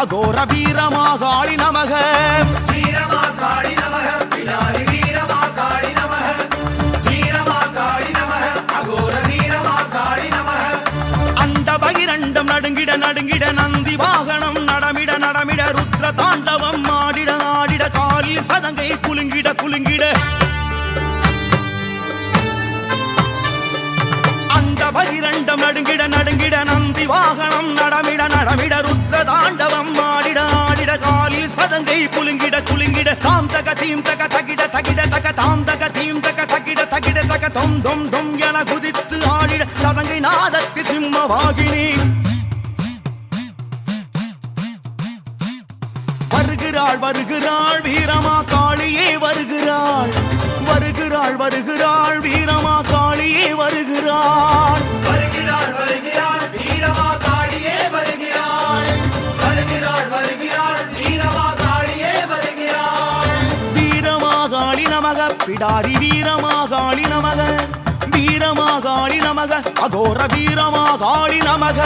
அகோர வீரமாகாளி நமக. வீரமா காளி நமக. பிடாரி வீரமா காளி நமக. வீரமா காளி நமக. அகோர வீரமா காளி நமக. அண்ட பகிரண்டம் நடுங்கிட நடுங்கிட நந்தி வாகனம் நடமிட நடமிட ருத்ர தாண்டவம் ஆடிட ஆடிட காலில் சதங்கை குலுங்கிட குலுங்கிட. பகிரண்டம் நடுங்கிட நடுங்கிட நந்தி வாகனம் நடமிட நடமிட காலில் சதங்கை குலுங்கிட குலுங்கிட தாம் தக தீம் தக தகிட தகிட தக தாம் தக தீம் தக தகிட தகிட தக தொம் தொம் தொம் என குதித்து ஆடிட சதங்கை நாதத்தி சிம்மவாகினி. வருகிறாள் வருகிறாள் வீரமா காளியே வருகிறாள். வருகிறாள் வருகிறாள் வீரமா காளியே வருகிறாள். வருகிறாள் வருகிறாள் வீரமா காளியே வருகிறாள். வருகிறாள் வருகிறாள் பிடாரி வீரமாகாளி நமக வீரமாகாளி நமக அகோர வீரமாகாளி நமக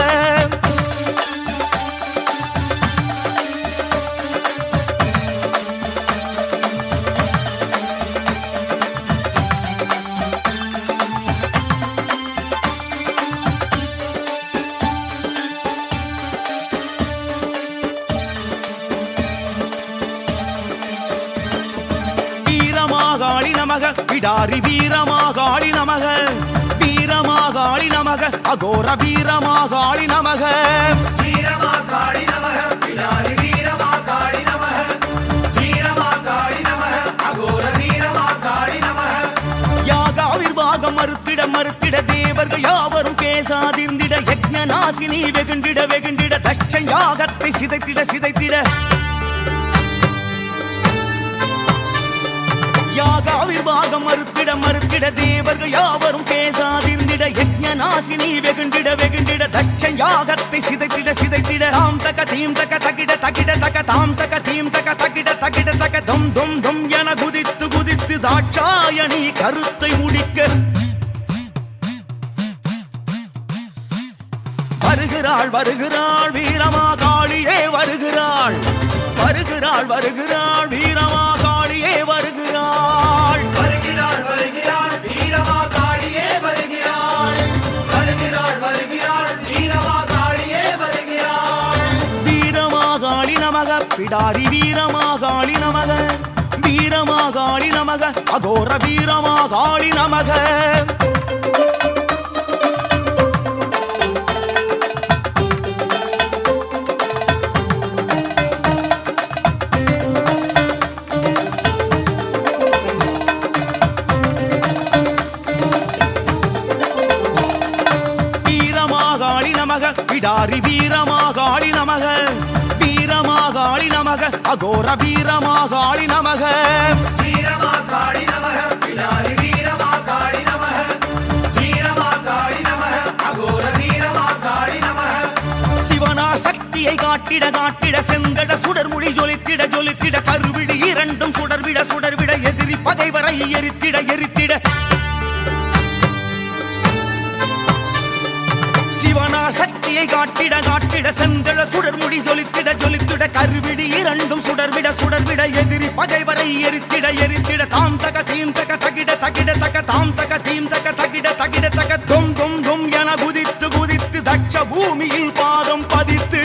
நமக. வீரமாகாளி நமக. வீரமாகாளி நமக. அகோர வீரமாகாளி நமக. வீரமா காளி நமக. பிடாரி வீரமா காளி நமக. வீரமா காளி நமக. அகோர வீரமா காளி நமக. யாகாவிர்வாகம் மறுத்திட மறுத்திட தேவர்கள் யாவரும் பேசாதிருந்திட யக்ஞ நாசினி வெகுண்டிட வெகுண்டிட தட்ச யாகத்தை சிதைத்திட சிதைத்திட யாகாவிர்வாகம் மறுத்திட மறுத்திட தேவர்கள் யாவரும் பேசாதிருந்திட யஜ்ஞ நாசினி வெகுண்டிட வெகுண்டிட தட்ச யாகத்தை சிதைத்திட சிதைத்திட. தாம் தக தீம் தக தகிட தகிட தக தாம் தக தீம் தக தகிட தகிட தக தொம் தொம் தொம் என குதித்து குதித்து தாட்சாயணி கருத்தை முடிக்க. வருகிறாள் வருகிறாள் வீரமா காளியே வருகிறாள். வருகிறாள் வருகிறாள் வீரமா பிடாரி வீரமாகாளி நமக. வீரமாகாளி நமக. அகோர வீரமாகாளி நமக வீரமாகாளி நமக. பிடாரி வீரமாகாளி நமக. வீரமாகாளி நமக அகோர வீரமாகாளி நமக. வீரமா காளி நமக பிடாரி வீரமா காளி நமக. வீரமா காளி நமக அகோர வீரமா காளி நமக. சிவனா சக்தியை காட்டிட காட்டிட செங்கட சுடர்மொழி ஜொலித்திட ஜொலித்திட கருவிடு இரண்டும் சுடர்விட சுடர்விட எதிரி பகைவரை எரித்திட எரித்திட. சக்தியை காட்டிட காட்டிட செந்தழ சுடர்முடி ஜொலித்திட ஜொலித்திட கருவிடி இரண்டும் சுடர்விட சுடர்விட எதிரி பகைவரை எரித்திட எரித்திட தாம் தக தீம் தக தகிட தகிட தக தாம் தக தீம் தக தகிட தகிட தக தொம் தொம் தொம் என குதித்து குதித்து தட்ச பூமியில் பாதம் பதித்து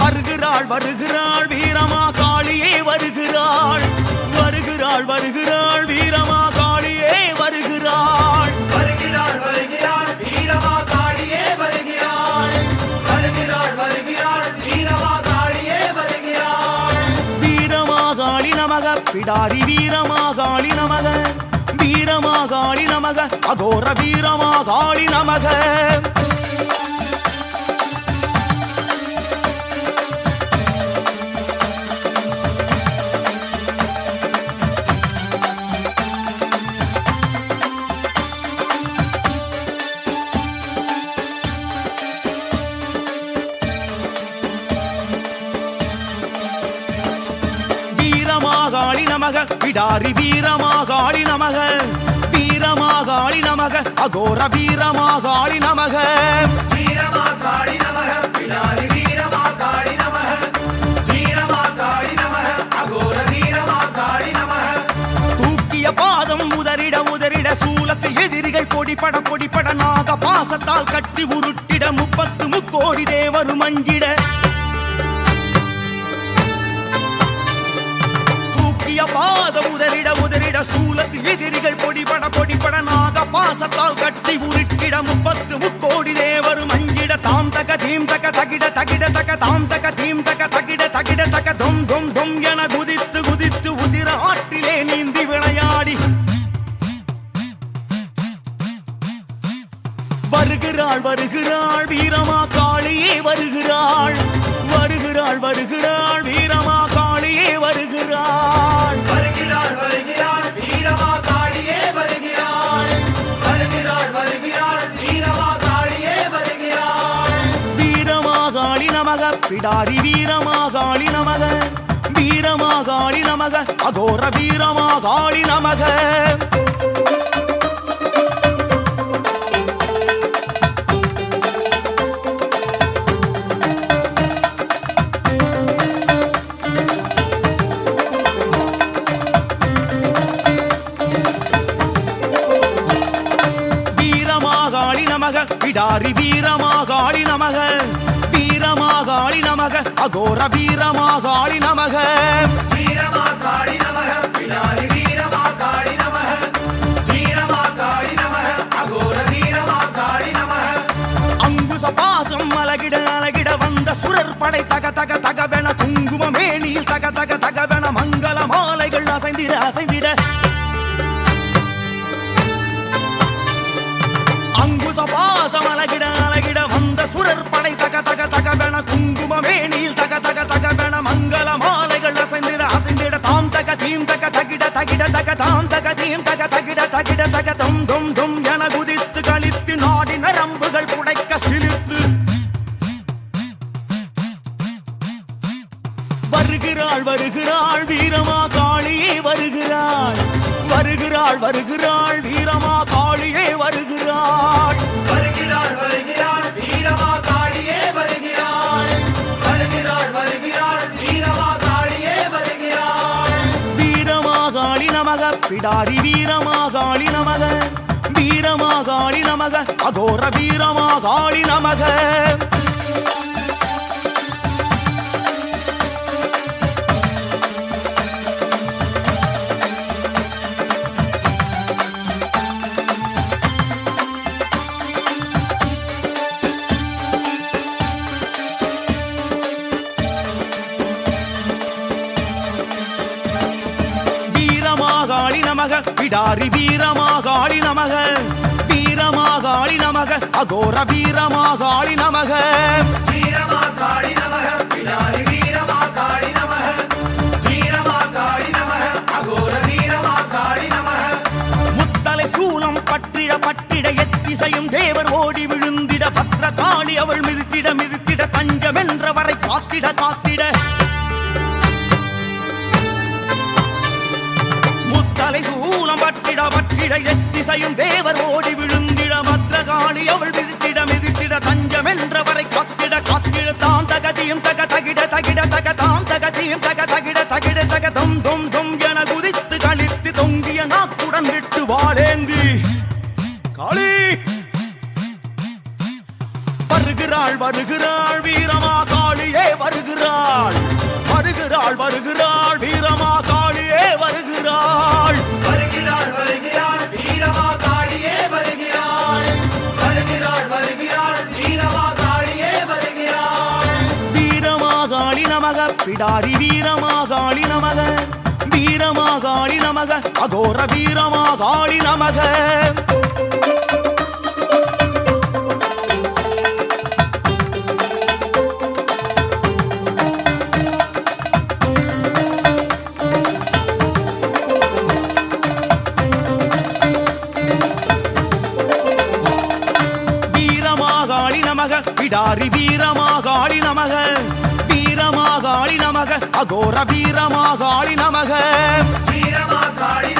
வருகிறாள் வருகிறாள் வீரமா காளியே வருகிறாள் வருகிறாள் வருகிறாள் வீரமா. பிடாரி வீரமாகாளி நமக. வீரமாகாளி நமக. அகோர வீரமாகாளி நமக. நமக பிடாரி வீரமாகாளி நமக. வீர வீரமாகாளி நமக. அகோர நமக. வீரமாகாளி நமக. பிடாரி வீரமாகாளி நமக. நமக. அகோர வீரமாகாளி நமக. தூக்கிய பாதம் உதறிட உதறிட சூலத்தில் எதிரிகள் பொடிபட பொடிபட நாக பாசத்தால் கட்டி உருட்டிட முப்பத்து முக்கோடி தேவரும் அஞ்சிட. உதறிட சூலத்தில் எதிரிகள் பொடிபட பொடிபட நாக பாசத்தால் கட்டி உருட்டிட முப்பத்து முக்கோடி தேவரும் அஞ்சிட தாம் தக தீம் தக தகிட தகிட தக தாம் தக தீம் தக தகிட தகிட தக தொம் தொம் தொம் என குதித்து குதித்து உதிர ஆற்றிலே நீந்தி விளையாடி. வருகிறாள் வருகிறாள் வீரமா காளியே வருகிறாள். வருகிறாள் வருகிறாள் வீரமா காளியே வருகிறாள். பிடாரி வீரமாகாளி நமக. வீரமாகாளி நமக அகோர வீரமாகாளி நமக. நமக வீரமாகாளி நமக அகோர வீரமாகாளி நமக. வீரமாகாளி நமக பிடாரி வீரமாகாளி நமக. வீரமாகாளி நமக அகோர வீரமாகாளி நமக. அங்குச பாசம் அலகிட அலகிட வந்த சுரர் படை தக தக தகவென குங்கும மேனியில் தக தக தகவென மங்கள மாலைகள் அசைந்திட அசைந்திட. அங்குச பாசம் அலகிட வேணியில் மேனியில் தக தக தகவென மங்கள மாலைகள் அசைந்திட அசைந்திட தாம் தக தீம் தக தகிட தகிட தக தாம் தக தீம் தக தகிட தகிட தக தும் தும் தும் என குதித்து கழித்து நாடி நரம்புகள் புடைக்க சிரித்து. வருகிறாள் வருகிறாள் வீரமா காளியே வருகிறாள். வருகிறாள் வருகிறாள் வீரமா காளியே வருகிறாள். வருகிறாள் வருகிறாள் பிடாரி வீரமாகாளி நமக வீரமாகாளி நமக அகோர வீரமாகாளி நமக நமக வீரமாகாளி நமக. வீரமாகாளி நமக அகோர வீரமாகாளி நமக. நமக நமக. நமக அகோர வீரமாகாளி நமக. முத்தலை சூலம் பற்றிட பட்டிட எத்திசையும் தேவர் ஓடி விழுந்திட பத்ர காளி அவள் மிதித்திட மிதித்திட தஞ்சம் என்றவரை காத்திட காத்திட. பட்டிட எத்திசையும் தேவர் ஓடி விழுந்திட மற்ற காணி அவள் மிதித்திட மிதித்திட தஞ்சம் என்ற வரை காத்திட காத்திட தாம் தகதியும் தக தகிட தகிட தக தாம் தகதியும் தக தகிட தகிட தக தொம் தொம் தொம் என குதித்து கழித்து தொங்கிய நாக்குடன் விட்டு வாழேந்தி காளி! வருகிறாள் வருகிறாள் வீரமா காளியே வருகிறாள். வருகிறாள் வருகிறாள் வீரமா காளியே வருகிறாள். வருகிறாள் வருகிறாள் நமக பிடாரி வீரமாகாளி நமக. வீரமாகாளி நமக. அகோர வீரமாகாளி நமக. அகோர வீரமாக ஆளி நமக வீரமாகாளி நமக